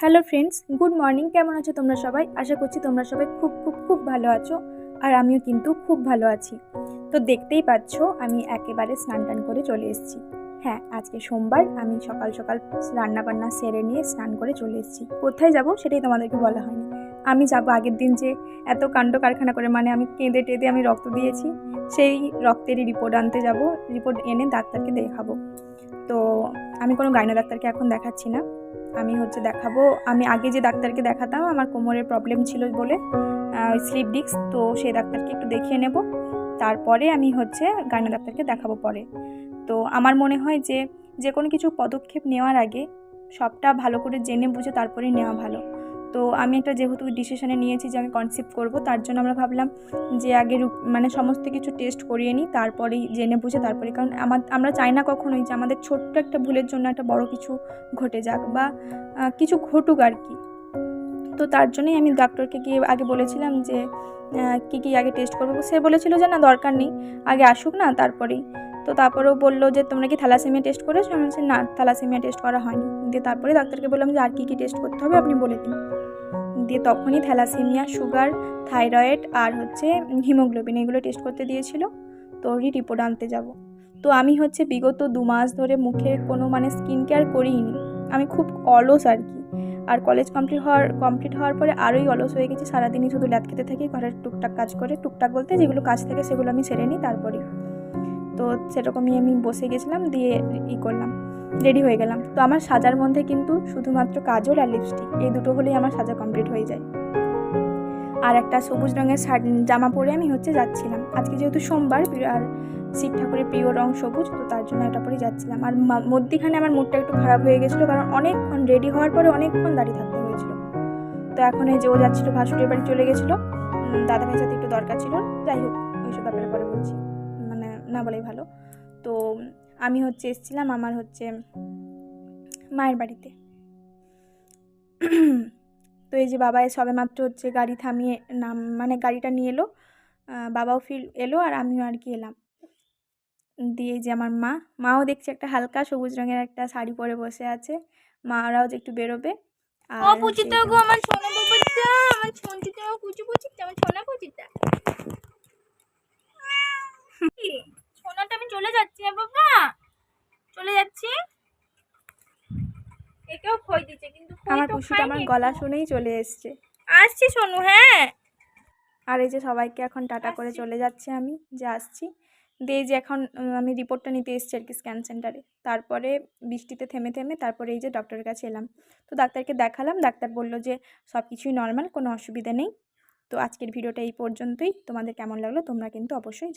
Hello friends good morning কেমন আছো তোমরা সবাই? আশা করছি তোমরা সবাই খুব খুব খুব ভালো আছো আর আমিও কিন্তু খুব ভালো আছি। তো দেখতেই পাচ্ছ, আমি একেবারে স্নান টান করে চলে এসেছি। হ্যাঁ আজকে সোমবার, আমি সকাল সকাল রান্না বান্না সেরে নিয়ে স্নান করে চলে এসেছি। কোথায় যাব সেটাই তোমাদেরকে বলা হয়নি। আমি যাব আগের দিন যে এত কাণ্ড কারখানা করে মানে আমি কেঁদে টেঁদে আমি রক্ত দিয়েছি, সেই রক্তেরই রিপোর্ট আনতে যাব রিপোর্ট এনে ডাক্তারকে দেখাবো। তো আমি কোনো গাইনো ডাক্তারকে এখন দেখাচ্ছি না। আমি হচ্ছে দেখাবো, আমি আগে যে ডাক্তারকে দেখাতাম, আমার কোমরের প্রবলেম ছিল বলে স্লিপ ডিস্ক তো সেই ডাক্তারকে একটু দেখিয়ে নেব। তারপরে আমি হচ্ছে গাইনো ডাক্তারকে দেখাবো পরে। তো আমার মনে হয় যে যে কোনো কিছু পদক্ষেপ নেওয়ার আগে সবটা ভালো করে জেনে বুঝে তারপরে নেওয়া ভালো। তো আমি একটা যেহেতু ডিসিশনে নিয়েছি যে আমি কনসেপ্ট করব, তার জন্য আমরা ভাবলাম যে আগে মানে সমস্ত কিছু টেস্ট করিয়ে নিই, তারপরেই জেনে বুঝে তারপরে। কারণ আমার, আমরা চাই না কখনোই যে আমাদের ছোট্ট একটা ভুলের জন্য একটা বড় কিছু ঘটে যাক বা কিছু ঘটুক আর কি। তো তার জন্যই আমি ডাক্তারকে গিয়ে আগে বলেছিলাম যে কী কী আগে টেস্ট করব। সে বলেছিল যে, না, দরকার নেই। আগে আসুক না, তারপরেই তো তারপরেও বলল যে, তোমরা কি থ্যালাসেমিয়া টেস্ট করেছ? আমি বলছি, না, থ্যালাসেমিয়া টেস্ট করা হয়নি। দিয়ে তারপরে ডাক্তারকে বললাম যে, আর কী কী টেস্ট করতে হবে আপনি বলে দিন। দিয়ে তখনই থ্যালাসেমিয়া, সুগার, থাইরয়েড আর হচ্ছে হিমোগ্লোবিন এগুলো টেস্ট করতে দিয়েছিল। তো ওরই রিপোর্ট আনতে যাব। তো আমি হচ্ছে বিগত দু মাস ধরে মুখে কোনো মানে স্কিন কেয়ার করিনি আমি খুব অলস আর কি। আর কলেজ কমপ্লিট হওয়ার কমপ্লিট হওয়ার পরে আরোই অলস হয়ে গেছি। সারাদিনই শুধু ল্যাদ খেতে থাকি, ঘরের টুকটাক কাজ করে, টুকটাক বলতে যেগুলো কাজ থাকে সেগুলো আমি সেরে নিই তারপরে তো সেরকমই আমি বসে গেছিলাম, দিয়ে ই করলাম রেডি হয়ে গেলাম। তো আমার সাজার মধ্যে কিন্তু শুধুমাত্র কাজল আর লিপস্টিক এই দুটো হলেই আমার সাজা কমপ্লিট হয়ে যায়। আর একটা সবুজ রঙের জামা পরে আমি হচ্ছে যাচ্ছিলাম। আজকে যেহেতু সোমবার আর শিব ঠাকুরের প্রিয় রং সবুজ, তো তার জন্য এটা পরে যাচ্ছিলাম। আর মধ্যিখানে আমার মুডটা একটু খারাপ হয়ে গেছিল, কারণ অনেকক্ষণ রেডি হওয়ার পরে অনেকক্ষণ দাঁড়িয়ে থাকতে হয়েছিল। তো এখন এই যে ও যাচ্ছিল, ভাসুরের বাড়ি চলে গেছিল। দাদা ভাইয়ের সাথে একটু দরকার ছিল। যাই হোক, ওইসব ব্যাপারে পরে বলছি। না বলেই ভালো। তো আমি হচ্ছে এসেছিলাম আমার হচ্ছে মায়ের বাড়িতে। তো এই যে বাবা সবে মাত্র হচ্ছে গাড়ি থামিয়ে নাম মানে গাড়িটা নিয়ে এলো বাবাও ফিল এলো আর আমিও আর কি এলাম। দিয়ে এই যে আমার মা মাও দেখছি একটা হালকা সবুজ রঙের একটা শাড়ি পরে বসে আছে। মা ওরাও যে একটু বেরোবে। আর আমার সোনা পুচিতা আমার ছঞ্চিতা আমার কুচু পুচিতা আমার সোনা পুচিতা কি? সোনাটা আমি চলে যাচ্ছি বাবা। চলে যাচ্ছি। একেও খই দিচ্ছে কিন্তু আমার তো খুশিটা আমার গলা শুনেই চলে এসছে। আসছি সোনু হ্যাঁ। আর এই যে সবাইকে এখন টাটা করে চলে যাচ্ছে আমি যে আসছি। দিয়ে এই যে এখন আমি রিপোর্টটা নিতে এসেছি আর কি স্ক্যান সেন্টারে। তারপরে বৃষ্টিতে থেমে থেমে তারপরে এই যে ডক্টরের কাছে এলাম। তো ডাক্তারকে দেখালাম ডাক্তার বলল যে সব কিছুই নর্মাল কোনো অসুবিধা নেই। তো আজকের ভিডিওটা এই পর্যন্তই। তোমাদের কেমন লাগল তোমরা কিন্তু অবশ্যই